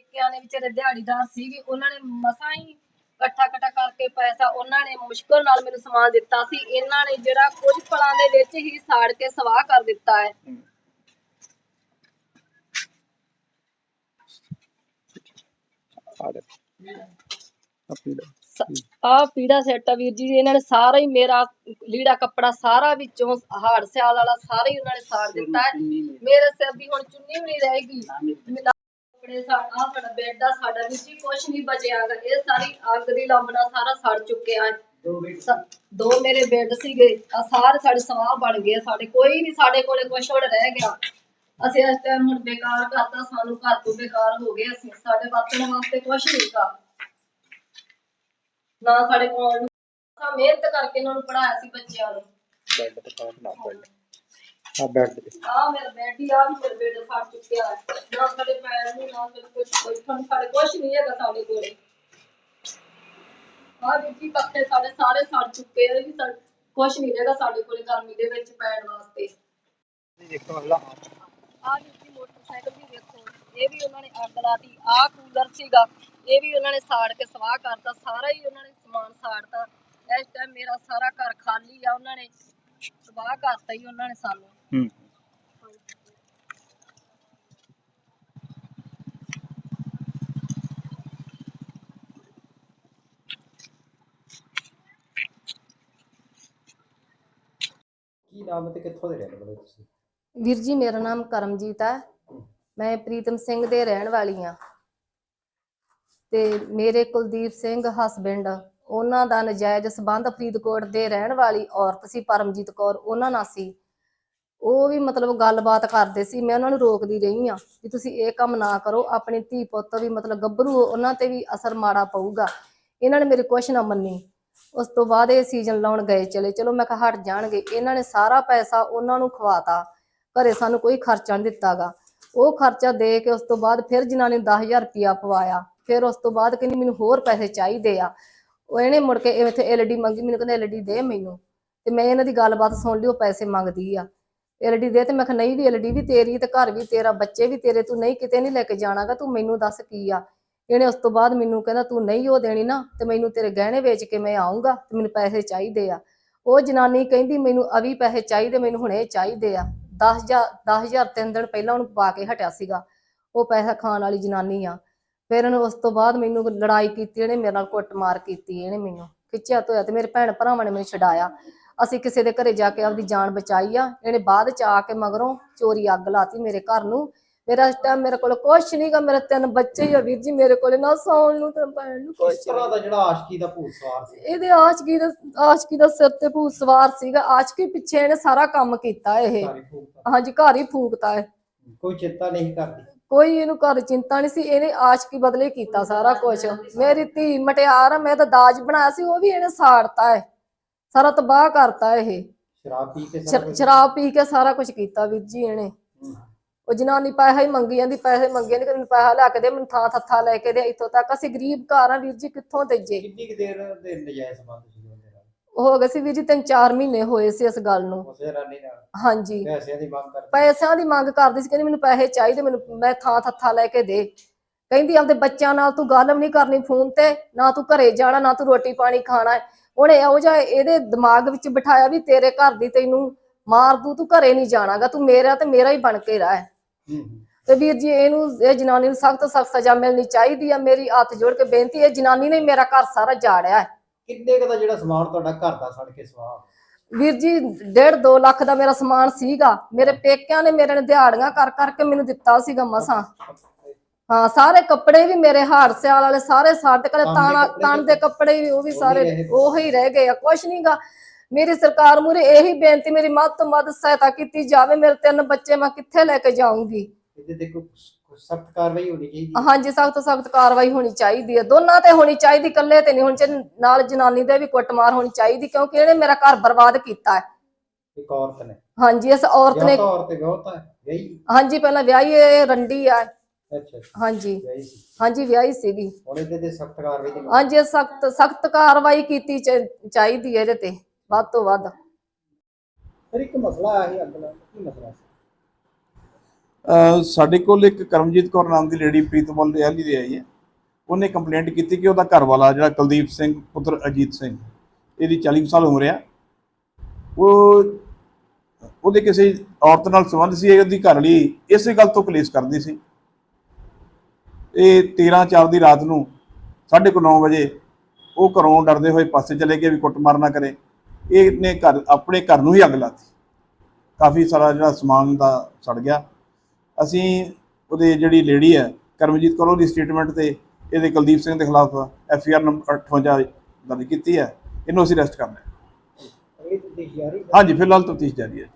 ਪੇਕਿਆਂ ਨੇ ਵਿਚਾਰੇ ਦਿਹਾੜੀਦਾਰ ਸੀਗੇ ਉਹਨਾਂ ਨੇ ਮਸਾਂ ਹੀ ਇਕੱਠਾ ਇਕੱਠਾ ਕਰਕੇ ਪੈਸਾ ਉਹਨਾਂ ਨੇ ਮੁਸ਼ਕਲ ਨਾਲ ਮੈਨੂੰ ਸਮਾਨ ਦਿੱਤਾ ਸੀ। ਇਹਨਾਂ ਨੇ ਜਿਹੜਾ ਕੁਝ ਪਲਾਂ ਦੇ ਵਿੱਚ ਹੀ ਸਾੜ ਕੇ ਸਵਾਹ ਕਰ ਦਿੱਤਾ ਹੈ। ਆ ਪੀੜਾ। ਸੈੱਟ ਆ ਵੀਰ ਜੀ ਇਹਨਾਂ ਨੇ ਸਾਰਾ ਹੀ ਮੇਰਾ ਲੀੜਾ ਕੱਪੜਾ ਸਾਰਾ ਵਿੱਚੋਂ ਹਾੜ ਸਿਆਲ ਵਾਲਾ ਸਾਰਾ ਹੀ ਉਹਨਾਂ ਨੇ ਸਾੜ ਦਿੱਤਾ ਹੈ। ਮੇਰੇ ਸਿਰ ਦੀ ਹੁਣ ਚੁੰਨੀ ਵੀ ਨਹੀਂ ਰਹੇਗੀ। ਕੱਪੜੇ ਸਾਡਾ ਆਹ ਸਾਡਾ ਬੈੱਡ ਆ ਸਾਡਾ ਵੀਰ ਜੀ ਕੁਛ ਨਹੀਂ ਬਚਿਆ ਗਾ ਇਹ ਸਾਰੀ ਅੱਗ ਦੀ ਲੰਬ ਨਾਲ ਸਾਰਾ ਸੜ ਚੁੱਕਿਆ ਹੈ। ਦੋ ਮੇਰੇ ਬੈੱਡ ਸੀਗੇ। ਆ ਸਾਰੇ ਸਾਡੇ ਸਵਾਹ ਬਣ ਗਏ ਸਾਡੇ ਕੋਈ ਨਹੀਂ ਸਾਡੇ ਕੋਲੇ ਕੁਛ ਹੁਣ ਰਹਿ ਗਿਆ। ਅਸੀਂ ਇਸ ਟਾਈਮ ਹੁਣ ਬੇਕਾਰ ਕਰਤਾ ਸਾਨੂੰ ਘਰ ਤੋਂ ਬੇਕਾਰ ਹੋ ਗਏ ਅਸੀਂ। ਸਾਡੇ ਵਰਤਣ ਵਾਸਤੇ ਕੁਛ ਨਹੀਂ ਗਾ। ਨਾ ਸਾਡੇ ਕੋਲ ਮਿਹਨਤ ਕਰਕੇ ਇਹਨਾਂ ਨੂੰ ਪੜਾਇਆ ਸੀ ਬੱਚਿਆਂ ਨੂੰ। ਬੈੱਡ ਤੇ ਕਾਟ ਨਾ ਬੈੱਡ ਆ ਬੈੱਡ ਤੇ ਆ ਮੇਰਾ ਬੈਡ ਹੀ ਆ ਵੀ ਮੇਰੇ ਬੈਡ ਫੜ ਚੁੱਕਿਆ ਹੈ ਨਾ ਸਾਡੇ ਪੈਰ ਨੂੰ ਨਾ ਸਾਡੇ ਕੁਝ ਬੈਠਣ ਸਾਡੇ ਕੁਛ ਨਹੀਂ ਹੈਗਾ ਸਾਡੇ ਕੋਲੇ ਆ ਵੀ ਜੀ ਪੱਤੇ ਸਾਡੇ ਸਾਰੇ ਸੜ ਚੁੱਕੇ ਆ ਵੀ ਸਾਡੇ ਕੁਛ ਨਹੀਂ ਹੈਗਾ ਸਾਡੇ ਕੋਲੇ ਗਰਮੀ ਦੇ ਵਿੱਚ ਪੈਣ ਵਾਸਤੇ ਦੇਖੋ ਅੱਲਾ ਆ ਵੀ ਜੀ ਮੋਟਰਸਾਈਕਲ ਵੀ ਵੇਖੋ ਇਹ ਵੀ ਉਹਨਾਂ ਨੇ ਅੱਗ ਲਾਤੀ ਆ ਕੂਲਰ ਸੀਗਾ ਇਹ ਵੀ ਉਹਨਾਂ ਨੇ ਸਾੜ ਕੇ ਸਵਾਹ ਕਰਤਾ ਸਾਰਾ ਹੀ ਉਹਨਾਂ ਨੇ ਸਮਾਨ ਸਾੜਤਾ ਇਸ ਟਾਈਮ ਮੇਰਾ ਸਾਰਾ ਘਰ ਖਾਲੀ ਆ ਉਹਨਾਂ ਨੇ ਸਵਾਹ ਕਰਤਾ ਹੀ ਉਹਨਾਂ ਨੇ ਸਾਨੂੰ ਹੂੰ। ਕੀ ਨਾਮ ਤੇ ਕਿੱਥੋਂ ਦੇ ਰਹਿਣ ਵਾਲੇ ਹੋ ਤੁਸੀਂ? ਵੀਰ ਜੀ ਮੇਰਾ ਨਾਮ ਕਰਮਜੀਤ ਹੈ। ਮੈਂ ਪ੍ਰੀਤਮ ਸਿੰਘ ਦੇ ਰਹਿਣ ਵਾਲੀ ਹਾਂ। ਤੇ ਮੇਰੇ ਕੁਲਦੀਪ ਸਿੰਘ ਹਸਬੈਂਡ ਉਹਨਾਂ ਦਾ ਨਜਾਇਜ਼ ਸਬੰਧ ਫਰੀਦਕੋਟ ਦੇ ਰਹਿਣ ਵਾਲੀ ਔਰਤ ਸੀ ਪਰਮਜੀਤ ਕੌਰ। ਉਹਨਾਂ ਨਾਲ ਸੀ। ਉਹ ਵੀ ਮਤਲਬ ਗੱਲਬਾਤ ਕਰਦੇ ਸੀ, ਮੈਂ ਉਹਨਾਂ ਨੂੰ ਰੋਕਦੀ ਰਹੀ ਆ ਕਿ ਤੁਸੀਂ ਇਹ ਕੰਮ ਨਾ ਕਰੋ, ਆਪਣੀ ਧੀ ਪੁੱਤ ਵੀ ਮਤਲਬ ਗੱਭਰੂ ਉਹਨਾਂ ਤੇ ਵੀ ਅਸਰ ਮਾੜਾ ਪਊਗਾ। ਇਹਨਾਂ ਨੇ ਮੇਰੀ ਕੁਛ ਨਾ ਮੰਨੀ। ਉਸ ਤੋਂ ਬਾਅਦ ਇਹ ਸੀਜ਼ਨ ਲਾਉਣ ਗਏ ਚਲੇ। ਚਲੋ ਮੈਂ ਕਿਹਾ ਹਟ ਜਾਣਗੇ। ਇਹਨਾਂ ਨੇ ਸਾਰਾ ਪੈਸਾ ਉਹਨਾਂ ਨੂੰ ਖਵਾਤਾ। ਘਰੇ ਸਾਨੂੰ ਕੋਈ ਖਰਚਾ ਨਹੀਂ ਦਿੱਤਾਗਾ। ਉਹ ਖਰਚਾ ਦੇ ਕੇ ਉਸ ਤੋਂ ਬਾਅਦ ਫਿਰ ਜਿਨ੍ਹਾਂ ਨੇ 10000 ਰੁਪਇਆ ਪਵਾਇਆ। ਫਿਰ ਉਸ ਤੋਂ ਬਾਅਦ ਕਹਿੰਦੀ ਮੈਨੂੰ ਹੋਰ ਪੈਸੇ ਚਾਹੀਦੇ ਆ। ਉਹ ਇਹਨੇ ਮੁੜ ਕੇ ਇੱਥੇ ਐਲਡੀ ਮੰਗੀ। ਮੈਨੂੰ ਕਹਿੰਦਾ ਐਲਡੀ ਦੇ ਮੈਨੂੰ। ਤੇ ਮੈਂ ਇਹਨਾਂ ਦੀ ਗੱਲਬਾਤ ਸੁਣ ਲਈ, ਉਹ ਪੈਸੇ ਮੰਗਦੀ ਆ। ਐਲਡੀ ਦੇ ਤੇ ਮੈਂ ਕਿਹਾ ਨਹੀਂ ਵੀ ਐਲਡੀ ਵੀ ਤੇਰੀ ਤੇ ਘਰ ਵੀ ਤੇਰਾ, ਬੱਚੇ ਵੀ ਤੇਰੇ, ਤੂੰ ਨਹੀਂ ਕਿਤੇ ਨਹੀਂ ਲੈ ਕੇ ਜਾਣਾਗਾ, ਤੂੰ ਮੈਨੂੰ ਦੱਸ ਕੀ ਆ? ਇਹਨੇ ਉਸ ਤੋਂ ਬਾਅਦ ਮੈਨੂੰ ਕਹਿੰਦਾ ਤੂੰ ਨਹੀਂ ਉਹ ਦੇਣੀ ਨਾ, ਤੇ ਮੈਨੂੰ ਤੇਰੇ ਗਹਿਣੇ ਵੇਚ ਕੇ ਮੈਂ ਆਉਂਗਾ ਤੇ ਮੈਨੂੰ ਪੈਸੇ ਚਾਹੀਦੇ ਆ। ਉਹ ਜਨਾਨੀ ਕਹਿੰਦੀ ਮੈਨੂੰ ਅਵੀ ਪੈਸੇ ਚਾਹੀਦੇ, ਮੈਨੂੰ ਹੁਣੇ ਚਾਹੀਦੇ ਆ। 10000 10000 ਤਿੰਨ ਦਿਨ ਪਹਿਲਾਂ ਉਹਨੂੰ ਪਾ ਕੇ ਹਟਿਆ ਸੀਗਾ। ਉਹ ਪੈਸਾ ਖਾਣ ਵਾਲੀ ਜਨਾਨੀ ਆ। ਫਿਰ ਇਹਨੇ ਉਸ ਤੋਂ ਬਾਅਦ ਮੈਨੂੰ ਲੜਾਈ ਕੀਤੀ, ਇਹਨੇ ਮੇਰੇ ਨਾਲ ਕੁੱਟਮਾਰ ਕੀਤੀ, ਇਹਨੇ ਮੈਨੂੰ ਖਿੱਚਿਆ ਧੋਇਆ ਤੇ ਮੇਰੇ ਭੈਣ ਭਰਾਵਾਂ ਨੇ ਮੈਨੂੰ ਛਡਾਇਆ। ਅਸੀਂ ਕਿਸੇ ਦੇ ਘਰੇ ਜਾ ਕੇ ਆਪਦੀ ਜਾਨ ਬਚਾਈ ਆ ਇਹਨੇ ਬਾਅਦ ਚ ਆ ਕੇ ਮਗਰੋਂ ਚੋਰੀ ਅੱਗ ਲਾਤੀ ਮੇਰੇ ਘਰ ਨੂੰ। ਮੇਰਾ ਟਾਈਮ ਮੇਰੇ ਕੋਲ ਕੁਛ ਨਹੀਂਗਾ ਮੇਰੇ ਤਿੰਨ ਬੱਚੇ ਹੀ ਆ ਵੀਰ ਜੀ ਮੇਰੇ ਕੋਲ ਨਾ ਸੌਣ ਨੂੰ ਤੇ ਭੈਣ ਨੂੰ ਕੁਛ ਤਰ੍ਹਾਂ ਦਾ ਜਿਹੜਾ ਆਸ਼ਕੀ ਦਾ ਭੂਤ ਸਵਾਰ ਸੀ? ਇਹਦੇ ਆਸ਼ਕੀ ਦਾ ਆਸ਼ਕੀ ਦਾ ਸਿਰ ਤੇ ਭੂਤ ਸਵਾਰ ਸੀਗਾ। ਆਸ਼ਕੀ ਪਿੱਛੇ ਇਹਨੇ ਸਾਰਾ ਕੰਮ ਕੀਤਾ ਇਹ। ਸਾਰੀ ਹਾਂਜੀ ਘਰ ਹੀ ਫੂਕਤਾ ਹੈ ਕੋਈ ਚਿੰਤਾ ਨਹੀਂ ਕਰਦੀ। ਕੋਈ ਇਹਨੂੰ ਘਰ ਚਿੰਤਾ ਨਹੀਂ ਸੀ ਇਹਨੇ ਆਸ਼ਕੀ ਬਦਲੇ ਕੀਤਾ ਸਾਰਾ ਕੁਝ ਮੇਰੀ ਧੀ ਮਟਿਆਰ ਆ ਮੈਂ ਤਾਂ ਦਾਜ ਬਣਾਇਆ ਸੀ ਉਹ ਵੀ ਇਹਨੇ ਸਾੜਤਾ ਹੈ ਸਾਰਾ ਤਬਾਹ ਕਰਤਾ ਇਹ। ਸ਼ਰਾਬ ਪੀ ਕੇ ਸਾਰਾ ਸ਼- ਕੁਝ- ਸ਼ਰਾਬ ਪੀ ਕੇ ਸਾਰਾ ਕੁਝ ਕੀਤਾ ਵੀਰ ਜੀ ਇਹਨੇ। ਹੂੰ। ਉਹ ਜਨਾਨੀ ਪੈਸਾ ਹੀ ਮੰਗੀ ਜਾਂਦੀ ਪੈਸੇ ਮੰਗੀ ਜਾਂਦੀ ਕਿ ਮੈਨੂੰ ਪੈਸਾ ਲੈ ਕੇ ਦੇ ਮੈਨੂੰ ਥਾਂ ਥੱਥਾ ਲੈ ਕੇ ਦੇ ਇੱਥੋਂ ਤੱਕ। ਅਸੀਂ ਗਰੀਬ ਘਰ ਆ ਵੀਰ ਜੀ ਕਿੱਥੋਂ ਦੇਈਏ? ਕਿੰਨੀ ਕੁ ਦੇਰ ਦੇ ਨਜਾਇਜ਼ ਸੰਬੰਧ ਸੀ ਉਹਦੇ ਨਾਲ ਉਹ ਹੋ ਗਏ ਸੀ ਵੀਰ ਜੀ ਤਿੰਨ ਚਾਰ ਮਹੀਨੇ ਹੋਏ ਸੀ ਇਸ ਗੱਲ ਨੂੰ। ਉਸੇ ਰਾਨੀ ਨਾਲ? ਹਾਂਜੀ। ਪੈਸਿਆਂ ਦੀ ਮੰਗ ਕਰਦੀ ਪੈਸਿਆਂ ਦੀ ਮੰਗ ਕਰਦੀ ਸੀ ਕਹਿੰਦੀ ਮੈਨੂੰ ਪੈਸੇ ਚਾਹੀਦੇ ਮੈਨੂੰ ਮੈਂ ਥਾਂ ਥੱਥਾ ਲੈ ਕੇ ਦੇ। ਕਹਿੰਦੀ ਆਪਦੇ ਬੱਚਿਆਂ ਨਾਲ ਤੂੰ ਗੱਲ ਵੀ ਨਹੀਂ ਕਰਨੀ ਫੋਨ ਤੇ ਨਾ ਤੂੰ ਘਰੇ ਜਾਣਾ ਨਾ ਤੂੰ ਰੋਟੀ ਪਾਣੀ ਖਾਣਾ। ਹੈ। ਉਹਨੇ ਇਹੋ ਜਿਹਾ ਇਹਦੇ ਦਿਮਾਗ ਵਿੱਚ ਬਿਠਾਇਆ ਵੀ ਤੇਰੇ ਘਰ ਦੀ ਤੈਨੂੰ ਮਾਰ ਦੂ ਤੂੰ ਘਰੇ ਨਹੀਂ ਜਾਣਾਗਾ ਤੂੰ ਮੇਰਾ ਤੇ ਮੇਰਾ ਹੀ ਬਣ ਕੇ ਰਹਿ। ਤੇ ਵੀਰ ਜੀ ਇਹਨੂੰ ਇਹ ਜਨਾਨੀ ਨੂੰ ਸਖਤ ਸਖਤ ਸਜ਼ਾ ਮਿਲਣੀ ਚਾਹੀਦੀ ਆ ਮੇਰੀ ਹੱਥ ਜੋੜ ਕੇ ਬੇਨਤੀ ਹੈ ਜਨਾਨੀ ਨੇ ਮੇਰਾ ਘਰ ਸਾਰਾ ਜਾੜਿਆ। ਕਿੰਨੇ ਕੁ ਦਾ ਜਿਹੜਾ ਸਮਾਨ ਤੁਹਾਡਾ ਘਰ ਦਾ ਸੜ ਕੇ ਸਵਾਹ? ਵੀਰ ਜੀ ਡੇਢ 2 ਲੱਖ ਦਾ ਮੇਰਾ ਸਮਾਨ ਸੀਗਾ। ਮੇਰੇ ਪੇਕਿਆਂ ਨੇ ਮੇਰੇ ਨੇ ਦਿਹਾੜੀਆਂ ਕਰ ਕਰਕੇ ਮੈਨੂੰ ਦਿੱਤਾ ਸੀਗਾ ਮਸਾਂ। ਹਾਂ ਸਾਰੇ ਕੱਪੜੇ ਵੀ ਮੇਰੇ ਹਾਰ ਸਿਆਲ ਵਾਲੇ ਸਾਰੇ ਸਾਡੇ ਕੋਲੇ ਤਾਣਾ ਤਨ ਦੇ ਕੱਪੜੇ ਵੀ ਉਹ ਵੀ ਸਾਰੇ। ਉਹੀ ਰਹਿ ਗਏ ਆ ਕੁਛ ਨਹੀਂਗਾ ਮੇਰੀ ਸਰਕਾਰ ਮੂਰੇ ਇਹੀ ਬੇਨਤੀ ਮੇਰੀ ਮੱਦ ਤੋਂ ਮੱਦ ਸਹਾਇਤਾ ਕੀਤੀ ਜਾਵੇ ਮੇਰੇ ਤਿੰਨ ਬੱਚੇ ਮੈਂ ਕਿੱਥੇ ਲੈ ਕੇ ਜਾਊਂਗੀ? ਇਹਦੇ ਸਖਤ ਕਾਰਵਾਈ ਹੋਣੀ ਚਾਹੀਦੀ ਹੈ। ਹਾਂਜੀ ਸਖਤ ਸਖਤ ਕਾਰਵਾਈ ਹੋਣੀ ਚਾਹੀਦੀ ਹੈ। ਦੋਨਾਂ ਤੇ ਹੋਣੀ ਚਾਹੀਦੀ ਇਕੱਲੇ ਤੇ ਨਹੀਂ। ਹੋਣੀ ਚਾਹੀਦੀ ਨਾਲ ਜਨਾਨੀ ਦੇ ਵੀ ਕੁੱਟਮਾਰ ਹੋਣੀ ਚਾਹੀਦੀ ਕਿਉਂਕਿ ਇਹਨੇ ਮੇਰਾ ਘਰ ਬਰਬਾਦ ਕੀਤਾ ਹੈ। ਇੱਕ ਔਰਤ ਨੇ। ਹਾਂਜੀ ਇਸ ਔਰਤ ਨੇ ਔਰਤ ਵਿਆਹਤਾ ਹੈ। ਹਾਂਜੀ ਪਹਿਲਾਂ ਵਿਆਹੀ ਇਹ ਰੰਡੀ ਆ ਅੱਛਾ ਹਾਂਜੀ। ਵਿਆਹੀ ਸੀ? ਹਾਂਜੀ ਵਿਆਹੀ ਸੀਗੀ। ਹੁਣ ਇਹਦੇ ਤੇ ਸਖਤ ਕਾਰਵਾਈ ਦੀ ਮੰਗ ਹਾਂਜੀ ਸਖਤ ਸਖਤ ਕਾਰਵਾਈ ਕੀਤੀ ਚ- ਚਾਹੀਦੀ ਹੈ ਇਹਦੇ ਤੇ ਵੱਧ ਤੋਂ ਵੱਧ। ਫਿਰ ਇੱਕ ਮਸਲਾ ਆਇਆ ਸੀ ਅੱਗ ਦਾ ਕੀ ਮਸਲਾ ਸੀ? ਅਹ ਸਾਡੇ ਕੋਲ ਇੱਕ ਕਰਮਜੀਤ ਕੌਰ ਨਾਮ ਦੀ ਲੇਡੀ ਪ੍ਰੀਤਮਲ ਦੇ ਦੀ ਆਈ ਹੈ। ਉਹਨੇ ਕੰਪਲੇਂਟ ਕੀਤੀ ਕਿ ਉਹਦਾ ਘਰ ਵਾਲਾ ਜਿਹੜਾ ਕੁਲਦੀਪ ਸਿੰਘ ਪੁੱਤਰ ਅਜੀਤ ਸਿੰਘ ਇਹਦੀ 40 ਸਾਲ ਉਮਰ ਆ। ਉਹ ਉਹਦੇ ਕਿਸੇ ਔਰਤ ਨਾਲ ਸੰਬੰਧ ਸੀ ਉਹਦੀ ਘਰ ਵਾਲੀ ਇਸੇ ਗੱਲ ਤੋਂ ਕਲੇਸ਼ ਕਰਦੀ ਸੀ। ਇਹ 13 4 ਦੀ ਰਾਤ ਨੂੰ 9:30 ਵਜੇ ਉਹ ਘਰੋਂ ਡਰਦੇ ਹੋਏ ਪਾਸੇ ਚਲੇ ਗਏ ਵੀ ਕੁੱਟਮਾਰ ਨਾ ਕਰੇ। ਇਹਨੇ ਘਰ ਆਪਣੇ ਘਰ ਨੂੰ ਹੀ ਅੱਗ ਲਾਤੀ। ਕਾਫੀ ਸਾਰਾ ਜਿਹੜਾ ਸਮਾਨ ਦਾ ਸੜ ਗਿਆ। ਅਸੀਂ ਉਹਦੇ ਜਿਹੜੀ ਲੇਡੀ ਹੈ ਕਰਮਜੀਤ ਕੌਰ ਉਹਦੀ ਸਟੇਟਮੈਂਟ ਤੇ ਇਹਦੇ ਕੁਲਦੀਪ ਸਿੰਘ ਦੇ ਖਿਲਾਫ ਐਫ ਆਈ ਆਰ ਨੰਬਰ 58 ਦਰਜ ਕੀਤੀ ਹੈ। ਇਹਨੂੰ ਅਸੀਂ ਅਰੈਸਟ ਕਰ ਲਿਆ। ਅਗਲੀ ਤਫਤੀਸ਼ ਜਾਰੀ ਹੈ? ਹਾਂਜੀ ਫਿਲਹਾਲ ਤਫਤੀਸ਼ ਜਾਰੀ ਹੈ।